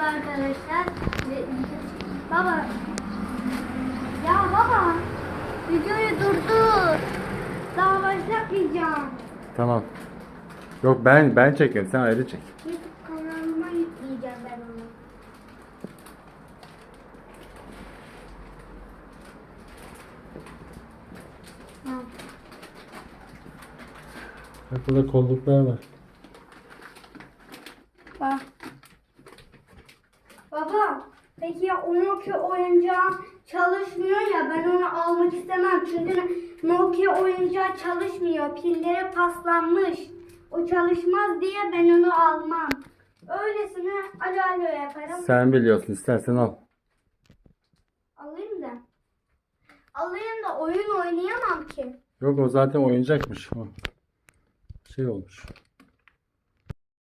arkadaşlar. Ve- Baba. Ya baba. Videoyu durdur. Daha başlatmayacağım. Tamam. Yok ben ben çekiyorum sen ayrı çek. YouTube kanalıma yükleyeceğim ben onu. Bak burada kolluklar var. Bak. Baba, peki ya o Nokia oyuncağım çalışmıyor ya ben onu almak istemem çünkü Nokia oyuncağı çalışmıyor. Pilleri paslanmış. O çalışmaz diye ben onu almam. Öylesine alo alo yaparım. Sen biliyorsun istersen al. Alayım da. Alayım da oyun oynayamam ki. Yok o zaten oyuncakmış. Şey olmuş.